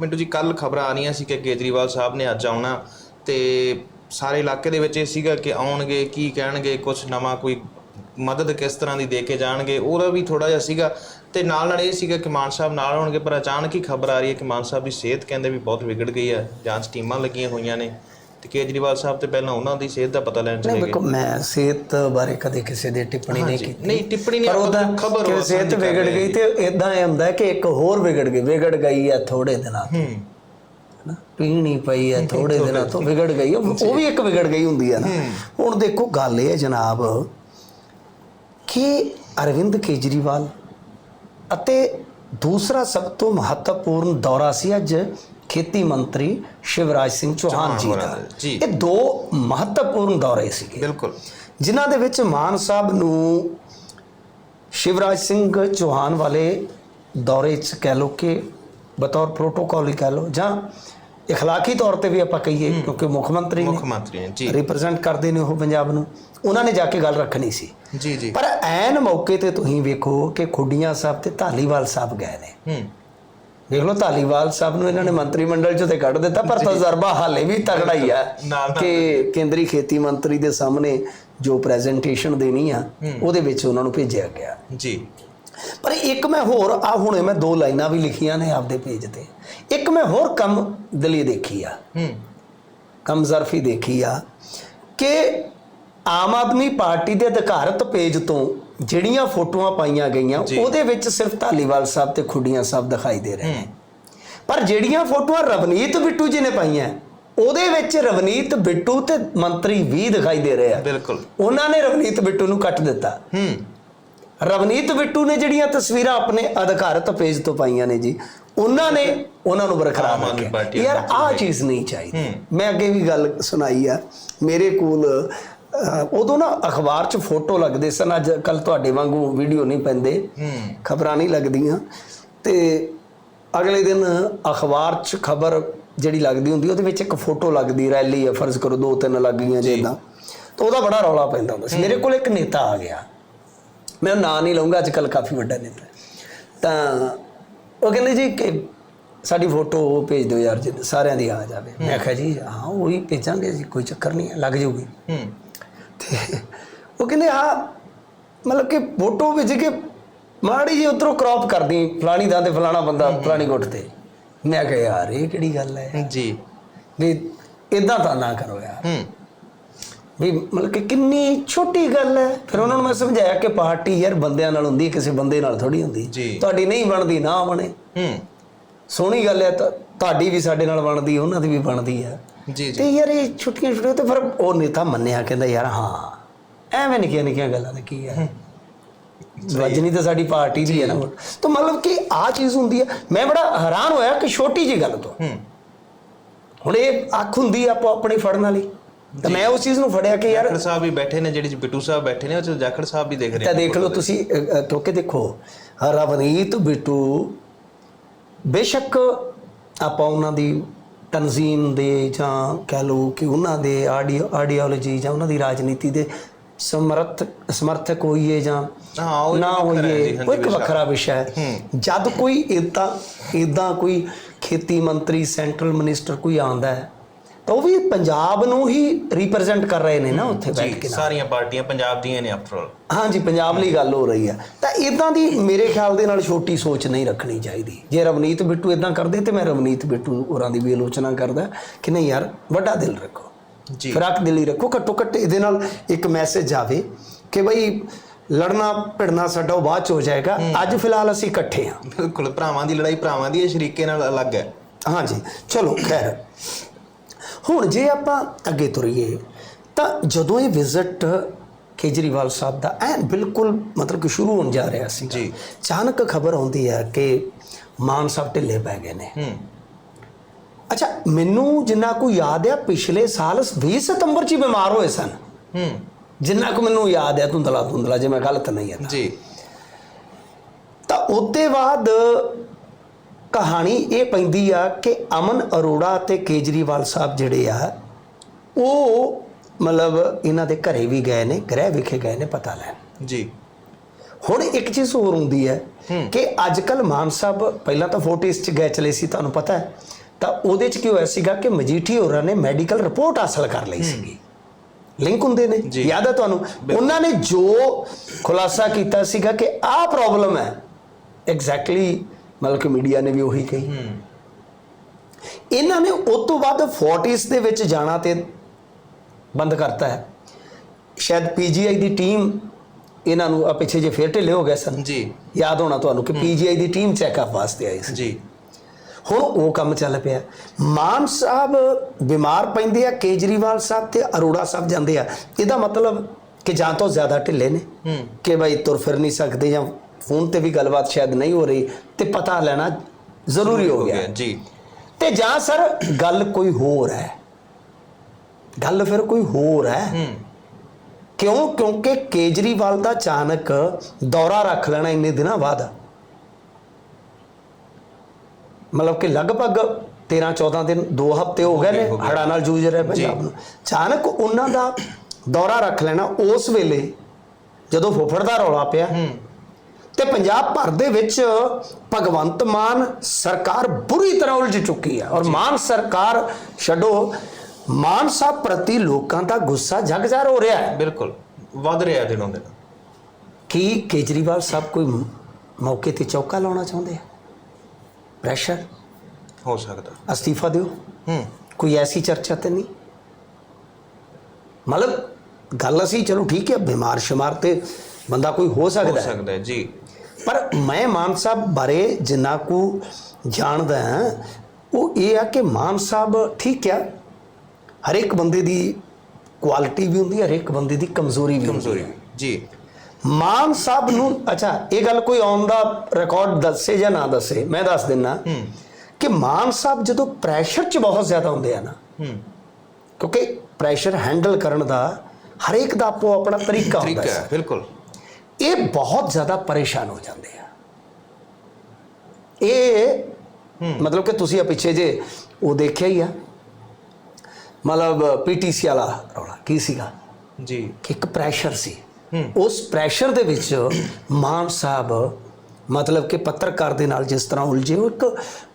ਮਿੰਟੂ ਜੀ ਕੱਲ ਖਬਰਾਂ ਆ ਰਹੀਆਂ ਸੀ ਕਿ ਕੇਜਰੀਵਾਲ ਸਾਹਿਬ ਨੇ ਅੱਜ ਆਉਣਾ ਤੇ ਸਾਰੇ ਇਲਾਕੇ ਦੇ ਵਿੱਚ ਇਹ ਸੀਗਾ ਕਿ ਆਉਣਗੇ, ਕੀ ਕਹਿਣਗੇ ਕੁਝ ਨਵਾਂ ਕੋਈ ਮਦਦ ਕਿਸ ਤਰ੍ਹਾਂ ਦੀ ਦੇ ਕੇ ਜਾਣਗੇ, ਉਹਦਾ ਵੀ ਥੋੜਾ ਜਿਹਾ ਸੀਗਾ ਤੇ ਨਾਲ ਨਾਲ ਇਹ ਸੀਗਾ ਕਿ ਮਾਨ ਸਾਹਿਬ ਨਾਲ ਹੋਣਗੇ, ਪਰ ਅਚਾਨਕ ਹੀ ਖਬਰ ਆ ਰਹੀ ਹੈ ਕਿ ਮਾਨ ਸਾਹਿਬ ਦੀ ਸਿਹਤ ਕਹਿੰਦੇ ਵੀ ਬਹੁਤ ਵਿਗੜ ਗਈ ਹੈ, ਜਾਂਚ ਟੀਮਾਂ ਲੱਗੀਆਂ ਹੋਈਆਂ ਨੇ। ਤੇ ਕੇਜਰੀਵਾਲ ਸਾਹਿਬ ਤੇ ਪਹਿਲਾਂ ਉਹਨਾਂ ਦੀ ਸਿਹਤ ਦਾ ਪਤਾ ਲੈਣ ਨਹੀਂ ਚਲੇ ਗਏ। ਵੇਖੋ ਮੈਂ ਸਿਹਤ ਬਾਰੇ ਕਦੇ ਕਿਸੇ ਦੇ ਟਿੱਪਣੀ ਨਹੀਂ। ਕੀਤੀ। ਨਹੀਂ, ਟਿੱਪਣੀ ਨਹੀਂ, ਪਰ ਉਹਦਾ ਖਬਰ ਕਿ ਸਿਹਤ ਵਿਗੜ ਗਈ ਤੇ ਇਦਾਂ ਇਹ ਹੁੰਦਾ ਕਿ ਇੱਕ ਹੋਰ ਵਿਗੜ ਗਈ ਵਿਗੜ ਗਈ ਹੈ ਥੋੜੇ ਦਿਨਾਂ ਤੋਂ। ਨਾ ਪੀਣੀ ਪਈ ਹੈ ਥੋੜੇ ਦਿਨਾਂ ਤੋਂ ਵਿਗੜ ਗਈ ਉਹ ਉਹ ਵੀ ਇੱਕ ਵਿਗੜ ਗਈ ਹੁੰਦੀ ਹੈ ਨਾ। ਹੁਣ ਦੇਖੋ ਗੱਲ ਇਹ ਹੈ ਜਨਾਬ ਕਿ ਅਰਵਿੰਦ ਕੇਜਰੀਵਾਲ ਅਤੇ ਦੂਸਰਾ ਸਭ ਤੋਂ ਮਹੱਤਵਪੂਰਨ ਦੌਰਾ ਸੀ ਅੱਜ ਖੇਤੀ ਮੰਤਰੀ ਸ਼ਿਵਰਾਜ ਸਿੰਘ ਚੌਹਾਨ ਜੀ ਹੋਰਾਂ ਦਾ ਦਾ, ਜੀ। ਇਹ ਦੋ ਮਹੱਤਵਪੂਰਨ ਦੌਰੇ ਸੀਗੇ ਬਿਲਕੁਲ ਜਿਨ੍ਹਾਂ ਦੇ ਵਿੱਚ ਮਾਨ ਸਾਹਿਬ ਨੂੰ ਸ਼ਿਵਰਾਜ ਸਿੰਘ ਚੌਹਾਨ ਵਾਲੇ ਦੌਰੇ 'ਚ ਕਹਿ ਲੋ ਕਿ ਬਤੌਰ ਪ੍ਰੋਟੋਕਾਲ ਹੀ ਕਹਿ ਲੋ ਜਾਂ اخلاقی ਤੌਰ ਤੇ ਵੀ ਆਪਾਂ ਕਹੀਏ ਕਿਉਂਕਿ ਮੁੱਖ ਮੰਤਰੀ ਮੁੱਖ ਨੇ ਮੰਤਰੀ ਨੇ ਜੀ ਰਿਪਰੈਜ਼ੈਂਟ ਕਰਦੇ ਨੇ ਉਹ ਪੰਜਾਬ ਨੂੰ ਉਹਨਾਂ ਨੇ ਜਾ ਕੇ ਗੱਲ ਰੱਖਣੀ ਸੀ ਜੀ ਜੀ ਪਰ ਐਨ ਮੌਕੇ ਤੇ ਤੁਸੀਂ ਵੇਖੋ ਕਿ ਖੁੱਡੀਆਂ ਸਾਹਿਬ ਤੇ ਧਾਲੀਵਾਲ ਸਾਹਿਬ ਗਏ ਨੇ ਹੂੰ ਦੇਖ ਲਓ ਧਾਲੀਵਾਲ ਸਾਹਿਬ ਨੂੰ ਇਹਨਾਂ ਨੇ ਮੰਤਰੀ ਮੰਡਲ ਚੋਂ ਤੇ ਕੱਢ ਦਿੱਤਾ ਪਰ ਤਜਰਬਾ ਹਾਲੇ ਵੀ ਤਗੜਾ ਹੀ ਆ ਕਿ ਕੇਂਦਰੀ ਖੇਤੀ ਮੰਤਰੀ ਦੇ ਸਾਹਮਣੇ ਜੋ ਪ੍ਰੈਜੈਂਟੇਸ਼ਨ ਦੇਣੀ ਆ ਉਹਦੇ ਵਿੱਚ ਉਹਨਾਂ ਨੂੰ ਭੇਜਿਆ ਗਿਆ। ਜੀ। ਪਰ ਇੱਕ ਮੈਂ ਹੋਰ ਆ ਹੁਣੇ ਮੈਂ ਦੋ ਲਾਈਨਾਂ ਵੀ ਲਿਖੀਆਂ ਨੇ ਆਪਦੇ ਪੇਜ ਤੇ। ਇੱਕ ਮੈਂ ਹੋਰ ਕੰਮ ਦਲੀ ਦੇਖੀ ਆ। ਹੂੰ। ਕਮ ਜ਼ਰਫੀ ਦੇਖੀ ਆ ਕਿ ਆਮ ਆਦਮੀ ਪਾਰਟੀ ਦੇ ਅਧਿਕਾਰਤ ਪੇਜ ਤੋਂ ਜਿਹੜੀਆਂ ਫੋਟੋਆਂ ਪਾਈਆਂ ਗਈਆਂ। ਉਹਦੇ ਵਿੱਚ ਸਿਰਫ ਧਾਲੀਵਾਲ ਸਾਹਿਬ ਤੇ ਖੁੱਡੀਆਂ ਸਾਹਿਬ ਦਿਖਾਈ ਦੇ ਰਹੇ ਨੇ। ਪਰ ਜਿਹੜੀਆਂ ਫੋਟੋਆਂ ਰਵਨੀਤ ਬਿੱਟੂ ਜੀ ਨੇ ਪਾਈਆਂ ਉਹਦੇ ਵਿੱਚ ਰਵਨੀਤ ਬਿੱਟੂ ਤੇ ਮੰਤਰੀ ਵੀ ਦਿਖਾਈ ਦੇ ਰਹੇ ਆ। ਬਿਲਕੁਲ। ਉਹਨਾਂ ਨੇ ਰਵਨੀਤ ਬਿੱਟੂ ਨੂੰ ਕੱਟ ਦਿੱਤਾ। ਹੂੰ। ਰਵਨੀਤ ਬਿੱਟੂ ਨੇ ਜਿਹੜੀਆਂ ਤਸਵੀਰਾਂ ਆਪਣੇ ਅਧਿਕਾਰਤ ਪੇਜ ਤੋਂ ਪਾਈਆਂ ਨੇ ਜੀ ਉਹਨਾਂ ਨੇ ਉਹਨਾਂ ਨੂੰ ਬਰਕਰਾਰ ਰੱਖਿਆ। ਯਾਰ ਆਹ ਚੀਜ਼ ਨਹੀਂ ਚਾਹੀਦੀ। ਮੈਂ ਅੱਗੇ ਵੀ ਗੱਲ ਸੁਣਾਈ ਆ। ਮੇਰੇ ਕੋਲ ਉਦੋਂ ਨਾ ਅਖਬਾਰ 'ਚ ਫੋਟੋ ਲੱਗਦੇ ਸਨ। ਅੱਜ ਕੱਲ ਤੁਹਾਡੇ ਵਾਂਗੂ ਵੀਡੀਓ ਨਹੀਂ ਪੈਂਦੇ। ਖਬਰਾਂ ਨਹੀਂ ਲੱਗਦੀਆਂ। ਤੇ ਅਗਲੇ ਦਿਨ ਅਖਬਾਰ 'ਚ ਖਬਰ ਜਿਹੜੀ ਲੱਗਦੀ ਹੁੰਦੀ ਉਹਦੇ ਵਿੱਚ ਇੱਕ ਫੋਟੋ ਲੱਗਦੀ ਰੈਲੀ ਹੈ ਫਰਜ਼ ਕਰੋ ਦੋ ਤਿੰਨ ਲੱਗ ਗਈਆਂ ਜਿੱਦਾਂ। ਤਾਂ ਉਹਦਾ ਬੜਾ ਰੌਲਾ ਪੈਂਦਾ ਹੁੰਦਾ ਸੀ। ਮੇਰੇ ਕੋਲ ਇੱਕ ਨੇਤਾ ਆ ਗਿਆ। ਮੈਂ ਨਾਂ ਨਹੀਂ ਲਵਾਂਗਾ ਅੱਜ ਕੱਲ ਕਾਫੀ ਵੱਡਾ ਨੇਤਾ। ਤਾਂ ਉਹ ਕਹਿੰਦੇ ਜੀ ਕਿ ਸਾਡੀ ਫੋਟੋ ਭੇਜ ਦਿਓ ਯਾਰ ਜੀ ਸਾਰਿਆਂ ਦੀ ਆ ਜਾਵੇ। ਮੈਂ ਕਿਹਾ ਜੀ ਹਾਂ ਉਹੀ ਭੇਜਾਂਗੇ ਜੀ ਕੋਈ ਚੱਕਰ ਨਹੀਂ ਲੱਗ ਜਾਊਗੀ। ਹੂੰ। ਤੇ ਉਹ ਕਹਿੰਦੇ ਆ ਮਤਲਬ ਕਿ ਫੋਟੋ ਵਿੱਚ ਕਿ ਮਾੜੀ ਜੀ ਉਧਰੋਂ ਕ੍ਰੌਪ ਕਰਦੀ ਫਲਾਣੀ ਦਾ ਤੇ ਫਲਾਣਾ ਬੰਦਾ ਫਲਾਣੀ ਗੁੱਟ ਤੇ। ਮੈਂ ਕਿਹਾ ਯਾਰ ਇਹ ਕਿਹੜੀ ਗੱਲ ਹੈ? ਜੀ। ਵੀ ਇਦਾਂ ਤਾਂ ਨਾ ਕਰੋ ਯਾਰ। ਹੂੰ। ਵੀ ਮਤਲਬ ਕਿ ਕਿੰਨੀ ਛੋਟੀ ਗੱਲ ਹੈ। ਫਿਰ ਉਹਨਾਂ ਨੂੰ ਮੈਂ ਸਮਝਾਇਆ ਕਿ ਪਾਰਟੀ ਯਾਰ ਬੰਦਿਆਂ ਨਾਲ ਹੁੰਦੀ ਹੈ, ਕਿਸੇ ਬੰਦੇ ਨਾਲ ਥੋੜੀ ਹੁੰਦੀ। ਤੁਹਾਡੀ ਨਹੀਂ ਬਣਦੀ ਨਾ ਬਣੇ। ਹੂੰ। ਸੋਹਣੀ ਗੱਲ ਹੈ ਤਾਂ ਤੁਹਾਡੀ ਵੀ ਸਾਡੇ ਨਾਲ ਬਣਦੀ ਉਹਨਾਂ ਦੀ ਵੀ ਬਣਦੀ ਹੈ। ਜੀ ਜੀ. ਤੇ ਯਾਰ ਇਹ ਛੁੱਟੀਆਂ ਛੁੱਟੀਆਂ ਤੇ ਫਿਰ ਉਹ ਨੇਤਾ ਮੰਨਿਆ ਕਹਿੰਦਾ ਯਾਰ ਹਾਂ। ਐਵੇਂ ਨਿੱਕੀਆਂ ਨਿੱਕੀਆਂ ਗੱਲਾਂ ਨੇ ਕੀ ਹੈ? ਵਜਨੀ ਤਾਂ ਸਾਡੀ ਪਾਰਟੀ ਦੀ ਹੈ ਨਾ। ਤਾਂ ਮਤਲਬ ਕਿ ਆ ਚੀਜ਼ ਹੁੰਦੀ ਹੈ ਮੈਂ ਬੜਾ ਹੈਰਾਨ ਹੋਇਆ ਕਿ ਛੋਟੀ ਜੀ ਗੱਲ ਤੋਂ। ਹੁਣ ਇਹ ਅੱਖ ਹੁੰਦੀ ਆ ਆਪੋ ਆਪਣੀ ਫੜਨ ਵਾਲੀ। ਤਾਂ ਮੈਂ ਉਸ ਚੀਜ਼ ਨੂੰ ਫੜਿਆ ਕਿ ਯਾਰ ਜਾਖੜ ਸਾਹਿਬ ਵੀ ਬੈਠੇ ਨੇ ਜਿਹੜੀ ਬਿੱਟੂ ਸਾਹਿਬ ਬੈਠੇ ਨੇ ਉਹ ਚ ਜਾਖੜ ਸਾਹਿਬ ਵੀ ਦੇਖ ਰਹੇ ਤਾਂ ਦੇਖ ਲਓ ਤੁਸੀਂ ਕਿਉਂਕਿ ਦੇਖੋ। ਰਵਨੀਤ ਬਿੱਟੂ ਬੇਸ਼ੱਕ ਆਪਾਂ ਉਹਨਾਂ ਦੀ ਤਨਜ਼ੀਮ ਦੇ ਜਾਂ ਕਹਿ ਲਓ ਕਿ ਉਹਨਾਂ ਦੇ ਆਡੀਓ ਆਡੀਓਲੋਜੀ ਜਾਂ ਉਹਨਾਂ ਦੀ ਰਾਜਨੀਤੀ ਦੇ ਸਮਰਥ ਸਮਰਥਕ ਹੋਈਏ ਜਾਂ ਨਾ ਹੋਈਏ ਉਹ ਇੱਕ। ਵੱਖਰਾ ਵਿਸ਼ਾ ਹੈ ਜਦ ਕੋਈ ਇਦਾਂ ਇਦਾਂ ਕੋਈ ਖੇਤੀ ਮੰਤਰੀ ਸੈਂਟਰਲ ਮਿਨਿਸਟਰ ਕੋਈ ਆਂਦਾ ਹੈ ਤਾਂ ਉਹ ਵੀ ਪੰਜਾਬ ਨੂੰ ਹੀ ਰਿਪਰੈਜ਼ੈਂਟ ਕਰ ਰਹੇ ਨੇ ਨਾ ਉੱਥੇ ਬੈਠ ਕੇ। ਸਾਰੀਆਂ ਪਾਰਟੀਆਂ ਪੰਜਾਬ ਦੀਆਂ ਨੇ ਆਫਟਰ ਆਲ ਹਾਂਜੀ ਪੰਜਾਬ ਲਈ ਗੱਲ ਹੋ ਰਹੀ ਹੈ ਤਾਂ ਇਦਾਂ ਦੀ ਮੇਰੇ ਖਿਆਲ ਦੇ ਨਾਲ ਛੋਟੀ ਸੋਚ ਨਹੀਂ ਰੱਖਣੀ ਚਾਹੀਦੀ। ਜੇ ਰਵਨੀਤ ਬਿੱਟੂ ਇਦਾਂ ਕਰਦੇ ਤੇ ਮੈਂ ਰਵਨੀਤ ਬਿੱਟੂ ਹੋਰਾਂ ਦੀ ਵੀ ਆਲੋਚਨਾ ਕਰਦਾ ਕਿ ਨਹੀਂ ਯਾਰ ਵੱਡਾ ਦਿਲ ਰੱਖੋ। ਜੀ। ਫ਼ਰਕ ਦਿਲੀ ਰੱਖੋ ਘੱਟੋ ਘੱਟ ਇਹਦੇ ਨਾਲ ਇੱਕ ਮੈਸੇਜ ਜਾਵੇ ਕਿ ਬਈ ਲੜਨਾ ਭਿੜਨਾ ਸਾਡਾ ਉਹ ਬਾਅਦ ਚ ਹੋ ਜਾਏਗਾ। ਅੱਜ ਫਿਲਹਾਲ ਅਸੀਂ ਇਕੱਠੇ ਹਾਂ। ਬਿਲਕੁਲ ਭਰਾਵਾਂ ਦੀ ਲੜਾਈ ਭਰਾਵਾਂ ਦੀ ਹੈ ਸ਼ਰੀਕੇ ਨਾਲ ਅਲੱਗ ਹੈ। ਹਾਂਜੀ ਚਲੋ ਖੈਰ। ਹੁਣ ਜੇ ਆਪਾਂ ਅੱਗੇ ਤੁਰੀਏ ਤਾਂ ਜਦੋਂ ਇਹ ਵਿਜ਼ਿਟ ਕੇਜਰੀਵਾਲ ਸਾਹਿਬ ਦਾ ਐਨ ਬਿਲਕੁਲ ਮਤਲਬ ਕਿ ਸ਼ੁਰੂ ਹੋਣ ਜਾ ਰਿਹਾ ਸੀ ਜੀ। ਅਚਾਨਕ ਖਬਰ ਆਉਂਦੀ ਹੈ ਕਿ ਮਾਨ ਸਾਹਿਬ ਢਿੱਲੇ ਪੈ ਗਏ ਨੇ। ਹੂੰ। ਅੱਛਾ ਮੈਨੂੰ ਜਿੰਨਾ ਕੋ ਯਾਦ ਹੈ ਪਿਛਲੇ ਸਾਲ 20 ਸਤੰਬਰ 'ਚ ਬਿਮਾਰ ਹੋਏ ਸਨ। ਹੂੰ। ਜਿੰਨਾ ਕੋ ਮੈਨੂੰ ਯਾਦ ਹੈ ਧੁੰਦਲਾ ਧੁੰਦਲਾ ਜੇ ਮੈਂ ਗਲਤ ਨਹੀਂ ਹੈ ਤਾਂ। ਜੀ। ਤਾਂ ਉਹਦੇ ਬਾਅਦ ਕਹਾਣੀ ਇਹ ਪੈਂਦੀ ਆ ਕਿ ਅਮਨ ਅਰੋੜਾ ਤੇ ਕੇਜਰੀਵਾਲ ਸਾਹਿਬ ਜਿਹੜੇ ਆ ਉਹ ਮਤਲਬ ਇਹਨਾਂ ਦੇ ਘਰੇ ਵੀ ਗਏ ਨੇ ਗ੍ਰਹਿ ਵਿਖੇ ਗਏ ਨੇ ਪਤਾ ਲੈਣ। ਜੀ। ਹੁਣ ਇੱਕ ਚੀਜ਼ ਹੋਰ ਹੁੰਦੀ ਹੈ ਕਿ ਅੱਜ ਕੱਲ ਮਾਨ ਸਾਹਿਬ ਪਹਿਲਾਂ ਤਾਂ ਫੋਰਟਿਸ ਚ ਗਏ ਚਲੇ ਸੀ ਤੁਹਾਨੂੰ ਪਤਾ ਹੈ। ਤਾਂ ਉਹਦੇ ਚ ਕੀ ਹੋਇਆ ਸੀਗਾ ਕਿ ਮਜੀਠੀ ਹੋਰਾਂ ਨੇ ਮੈਡੀਕਲ ਰਿਪੋਰਟ ਹਾਸਲ ਕਰ ਲਈ ਸੀਗੀ। ਲਿੰਕ ਹੁੰਦੇ ਨੇ। ਯਾਦ ਹੈ ਤੁਹਾਨੂੰ? ਉਹਨਾਂ ਨੇ ਜੋ ਖੁਲਾਸਾ ਕੀਤਾ ਸੀਗਾ ਕਿ ਆਹ ਪ੍ਰੋਬਲਮ ਹੈ। ਐਗਜ਼ੈਕਟਲੀ ਮਤਲਬ ਕਿ ਮੀਡੀਆ ਨੇ ਵੀ ਉਹੀ ਕਹੀ। ਇਹਨਾਂ ਨੇ ਉਸ ਤੋਂ ਬਾਅਦ ਫੋਰਟਿਸ ਦੇ ਵਿੱਚ ਜਾਣਾ ਤੇ ਬੰਦ ਕਰਤਾ ਹੈ। ਸ਼ਾਇਦ ਪੀਜੀਆਈ ਦੀ ਟੀਮ ਇਹਨਾਂ ਨੂੰ ਆ ਪਿੱਛੇ ਜੇ ਫੇਰ ਢਿੱਲੇ ਹੋ ਗਏ ਸਨ। ਜੀ। ਯਾਦ ਹੋਣਾ ਤੁਹਾਨੂੰ ਕਿ ਪੀਜੀਆਈ ਦੀ ਟੀਮ ਚੈੱਕਅਪ ਵਾਸਤੇ ਆਈ ਸੀ। ਜੀ। ਹੁਣ ਉਹ ਕੰਮ ਚੱਲ ਪਿਆ। ਮਾਨ ਸਾਹਿਬ ਬਿਮਾਰ ਪੈਂਦੇ ਆ ਕੇਜਰੀਵਾਲ ਸਾਹਿਬ ਤੇ ਅਰੋੜਾ ਸਾਹਿਬ ਜਾਂਦੇ ਆ। ਇਹਦਾ ਮਤਲਬ ਕਿ ਜਾਂ ਤੋਂ ਜ਼ਿਆਦਾ ਢਿੱਲੇ ਨੇ ਕਿ ਭਾਈ ਤੁਰ ਫਿਰ ਨਹੀਂ ਸਕਦੇ ਜਾਂ ਫੋਨ ਤੇ ਵੀ ਗੱਲਬਾਤ ਸ਼ਾਇਦ ਨਹੀਂ ਹੋ ਰਹੀ ਤੇ ਪਤਾ ਲੈਣਾ ਜ਼ਰੂਰੀ ਹੋ ਗਿਆ। ਜੀ। ਤੇ ਜਾਂ ਸਰ ਗੱਲ ਕੋਈ ਹੋਰ ਹੈ। ਗੱਲ ਫਿਰ ਕੋਈ ਹੋਰ ਹੈ। ਕਿਉਂ? ਕਿਉਂਕਿ ਕੇਜਰੀਵਾਲ ਦਾ ਅਚਾਨਕ ਦੌਰਾ ਰੱਖ ਲੈਣਾ ਇੰਨੇ ਦਿਨਾਂ ਬਾਅਦ। ਮਤਲਬ ਕਿ ਲਗਭਗ 13 14 ਦਿਨ 2 ਹਫ਼ਤੇ ਹੋ ਗਏ ਨੇ ਹੋ ਗਏ। ਹੜ੍ਹਾਂ ਨਾਲ ਜੂਝ ਰਿਹਾ ਪੰਜਾਬ ਨੂੰ। ਅਚਾਨਕ ਉਹਨਾਂ ਦਾ ਦੌਰਾ ਰੱਖ ਲੈਣਾ ਉਸ ਵੇਲੇ ਜਦੋਂ ਫੁੱਫੜ ਦਾ ਰੌਲਾ ਪਿਆ। ਤੇ ਪੰਜਾਬ ਭਰ ਦੇ ਵਿੱਚ ਭਗਵੰਤ ਮਾਨ ਸਰਕਾਰ ਬੁਰੀ ਤਰ੍ਹਾਂ ਉਲਝ ਚੁੱਕੀ ਹੈ ਔਰ ਮਾਨ ਸਰਕਾਰ ਛੱਡੋ ਮਾਨ ਸਾਹਿਬ ਪ੍ਰਤੀ ਲੋਕਾਂ ਦਾ ਗੁੱਸਾ ਜਗਜ਼ਾਰ ਹੋ ਰਿਹਾ ਹੈ। ਬਿਲਕੁਲ ਵੱਧ ਰਿਹਾ ਦਿਨੋਂ ਦਿਨ। ਕੀ ਕੇਜਰੀਵਾਲ ਸਾਹਿਬ ਕੋਈ ਮੌਕੇ ਤੇ ਚੌਕਾ ਲਾਉਣਾ ਚਾਹੁੰਦੇ ਆ? ਪ੍ਰੈਸ਼ਰ? ਹੋ ਸਕਦਾ। ਅਸਤੀਫਾ ਦਿਓ। ਹੂੰ। ਕੋਈ ਐਸੀ ਚਰਚਾ ਤੇ ਨਹੀਂ? ਮਤਲਬ ਗੱਲ ਅਸੀਂ ਚਲੋ ਠੀਕ ਹੈ ਬਿਮਾਰ ਸ਼ਮਾਰ ਤੇ ਬੰਦਾ ਕੋਈ ਹੋ ਸਕਦਾ ਹੈ। ਸਕਦਾ ਜੀ। ਪਰ ਮੈਂ ਮਾਨ ਸਾਹਿਬ ਬਾਰੇ ਜਿੰਨਾ ਕੁ ਜਾਣਦਾ ਹਾਂ ਉਹ ਇਹ ਆ ਕਿ ਮਾਨ ਸਾਹਿਬ ਠੀਕ ਆ। ਹਰ ਇੱਕ ਬੰਦੇ ਦੀ ਕੁਆਲਿਟੀ ਵੀ ਹੁੰਦੀ ਹੈ ਹਰ ਇੱਕ ਬੰਦੇ ਦੀ ਕਮਜ਼ੋਰੀ ਵੀ ਹੁੰਦੀ ਕਮਜ਼ੋਰੀ ਹੈ ਜੀ। ਮਾਨ ਸਾਹਿਬ ਨੂੰ ਅੱਛਾ ਇਹ ਗੱਲ ਕੋਈ ਔਨ ਦਾ ਰਿਕਾਰਡ ਦੱਸੇ ਜਾਂ ਨਾ ਦੱਸੇ ਮੈਂ ਦੱਸ ਦਿੰਨਾ ਕਿ ਮਾਨ ਸਾਹਿਬ ਜਦੋਂ ਪ੍ਰੈਸ਼ਰ 'ਚ ਬਹੁਤ ਜ਼ਿਆਦਾ ਹੁੰਦੇ ਆ ਨਾ ਕਿਉਂਕਿ ਪ੍ਰੈਸ਼ਰ ਹੈਂਡਲ ਕਰਨ ਦਾ ਹਰੇਕ ਦਾ ਆਪੋ ਆਪਣਾ ਤਰੀਕਾ ਹੁੰਦਾ ਹੈ ਬਿਲਕੁਲ। ਇਹ ਬਹੁਤ ਜ਼ਿਆਦਾ ਪਰੇਸ਼ਾਨ ਹੋ ਜਾਂਦੇ ਆ। ਇਹ ਮਤਲਬ ਕਿ ਤੁਸੀਂ ਆ ਪਿੱਛੇ ਜੇ ਉਹ ਦੇਖਿਆ ਹੀ ਆ। ਮਤਲਬ ਪੀਟੀਸੀ ਵਾਲਾ ਰੌਲਾ ਕੀ ਸੀਗਾ? ਜੀ। ਇੱਕ ਪ੍ਰੈਸ਼ਰ ਸੀ। ਉਸ ਪ੍ਰੈਸ਼ਰ ਦੇ ਵਿੱਚ ਮਾਨ ਸਾਹਿਬ ਮਤਲਬ ਕਿ ਪੱਤਰਕਾਰ ਦੇ ਨਾਲ ਜਿਸ ਤਰ੍ਹਾਂ ਉਲਝੇ ਉਹ ਇੱਕ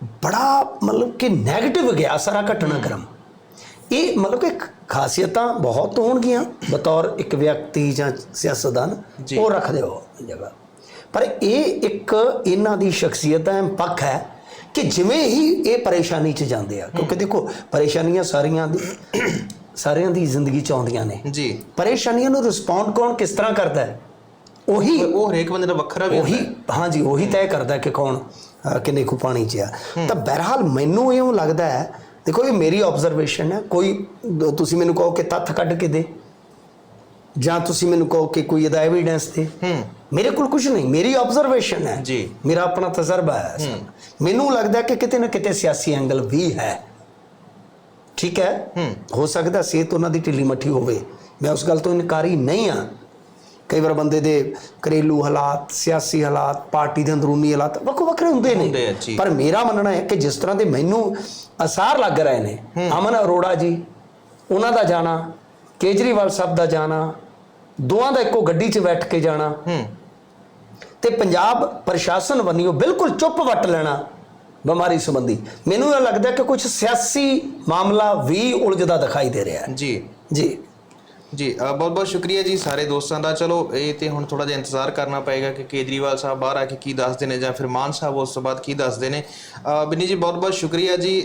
ਬੜਾ ਮਤਲਬ ਕਿ 네ਗੇਟਿਵ ਗਿਆ ਸਾਰਾ ਘਟਨਾਕ੍ਰਮ। ਇਹ ਮਤਲਬ ਕਿ ਖਾਸੀਅਤਾਂ ਬਹੁਤ ਹੋਣਗੀਆਂ ਬਤੌਰ ਇੱਕ ਵਿਅਕਤੀ ਜਾਂ ਸਿਆਸਤਦਾਨ। ਉਹ ਰੱਖਦੇ ਹੋ ਜਗ੍ਹਾ। ਪਰ ਇਹ ਇੱਕ ਇਹਨਾਂ ਦੀ ਸ਼ਖਸੀਅਤ ਅਹਿਮ ਪੱਖ ਹੈ ਕਿ ਜਿਵੇਂ ਹੀ ਇਹ ਪਰੇਸ਼ਾਨੀ 'ਚ ਜਾਂਦੇ ਆ ਕਿਉਂਕਿ ਦੇਖੋ ਪਰੇਸ਼ਾਨੀਆਂ ਸਾਰੀਆਂ ਦੀ ਸਾਰਿਆਂ ਦੀ ਜ਼ਿੰਦਗੀ 'ਚ ਆਉਂਦੀਆਂ ਨੇ। ਜੀ। ਪਰੇਸ਼ਾਨੀਆਂ ਨੂੰ ਰਿਸਪੌਂਡ ਕੌਣ ਕਿਸ ਤਰ੍ਹਾਂ ਕਰਦਾ ਹੈ? ਉਹੀ ਉਹ ਹਰੇਕ ਬੰਦੇ ਦਾ ਵੱਖਰਾ ਵੀ ਉਹੀ ਹੈ। ਹਾਂਜੀ ਉਹੀ ਤੈਅ ਕਰਦਾ ਕਿ ਕੌਣ ਕਿੰਨੇ ਕੁ ਪਾਣੀ 'ਚ ਆ। ਤਾਂ ਬਹਰਹਾਲ ਮੈਨੂੰ ਇਉਂ ਲੱਗਦਾ ਹੈ ਦੇਖੋ ਇਹ ਮੇਰੀ ਆਬਜ਼ਰਵੇਸ਼ਨ ਹੈ। ਕੋਈ ਤੁਸੀਂ ਮੈਨੂੰ ਕਹੋ ਕਿ ਤੱਥ ਕੱਢ ਕੇ ਦੇ। ਜਾਂ ਤੁਸੀਂ ਮੈਨੂੰ ਕਹੋ ਕਿ ਕੋਈ ਇਹਦਾ ਐਵੀਡੈਂਸ ਦੇ। ਹੂੰ। ਮੇਰੇ ਕੋਲ ਕੁਝ ਨਹੀਂ ਮੇਰੀ ਆਬਜ਼ਰਵੇਸ਼ਨ ਹੈ। ਜੀ। ਮੇਰਾ ਆਪਣਾ ਤਜਰਬਾ ਹੈ। ਮੈਨੂੰ ਲੱਗਦਾ ਕਿ ਕਿਤੇ ਨਾ ਕਿਤੇ ਸਿਆਸੀ ਐਂਗਲ ਵੀ ਹੈ। ਠੀਕ ਹੈ? ਹੂੰ। ਹੋ ਸਕਦਾ ਸਿਹਤ ਉਹਨਾਂ ਦੀ ਢਿੱਲੀ ਮੱਠੀ ਹੋਵੇ। ਮੈਂ ਉਸ ਗੱਲ ਤੋਂ ਇਨਕਾਰੀ ਨਹੀਂ ਆ ਕਈ ਵਾਰ ਬੰਦੇ ਦੇ ਘਰੇਲੂ ਹਾਲਾਤ ਸਿਆਸੀ ਹਾਲਾਤ ਪਾਰਟੀ ਦੇ ਅੰਦਰੂਨੀ ਹਾਲਾਤ ਵੱਖੋ ਵੱਖਰੇ ਹੁੰਦੇ ਨੇ। ਪਰ ਮੇਰਾ ਮੰਨਣਾ ਹੈ ਕਿ ਜਿਸ ਤਰ੍ਹਾਂ ਦੇ ਮੈਨੂੰ ਅਸਾਰ ਲੱਗ ਰਹੇ ਨੇ ਅਮਨ ਅਰੋੜਾ ਜੀ ਉਹਨਾਂ ਦਾ ਜਾਣਾ ਕੇਜਰੀਵਾਲ ਸਾਹਿਬ ਦਾ ਜਾਣਾ ਦੋਵਾਂ ਦਾ ਇੱਕੋ ਗੱਡੀ 'ਚ ਬੈਠ ਕੇ ਜਾਣਾ। ਤੇ ਪੰਜਾਬ ਪ੍ਰਸ਼ਾਸਨ ਵੱਲੋਂ ਬਿਲਕੁਲ ਚੁੱਪ ਵੱਟ ਲੈਣਾ ਬਿਮਾਰੀ ਸੰਬੰਧੀ। ਮੈਨੂੰ ਇਹ ਲੱਗਦਾ ਕਿ ਕੁਝ ਸਿਆਸੀ ਮਾਮਲਾ ਵੀ ਉਲਝਦਾ ਦਿਖਾਈ ਦੇ ਰਿਹਾ ਹੈ। ਜੀ। ਜੀ। ਜੀ ਬਹੁਤ ਬਹੁਤ ਸ਼ੁਕਰੀਆ ਜੀ ਸਾਰੇ ਦੋਸਤਾਂ ਦਾ। ਚਲੋ ਇਹ ਤੇ ਹੁਣ ਥੋੜਾ ਜਿਹਾ ਇੰਤਜ਼ਾਰ ਕਰਨਾ ਪਏਗਾ ਕਿ ਕੇਜਰੀਵਾਲ ਸਾਹਿਬ ਬਾਹਰ ਆ ਕੇ ਕੀ ਦੱਸਦੇ ਨੇ ਜਾਂ ਫਿਰ ਮਾਨ ਸਾਹਿਬ ਉਸ ਤੋਂ ਬਾਅਦ ਕੀ ਦੱਸਦੇ ਨੇ। ਅ, ਬਿੰਨੀ ਜੀ ਬਹੁਤ ਬਹੁਤ ਸ਼ੁਕਰੀਆ ਜੀ।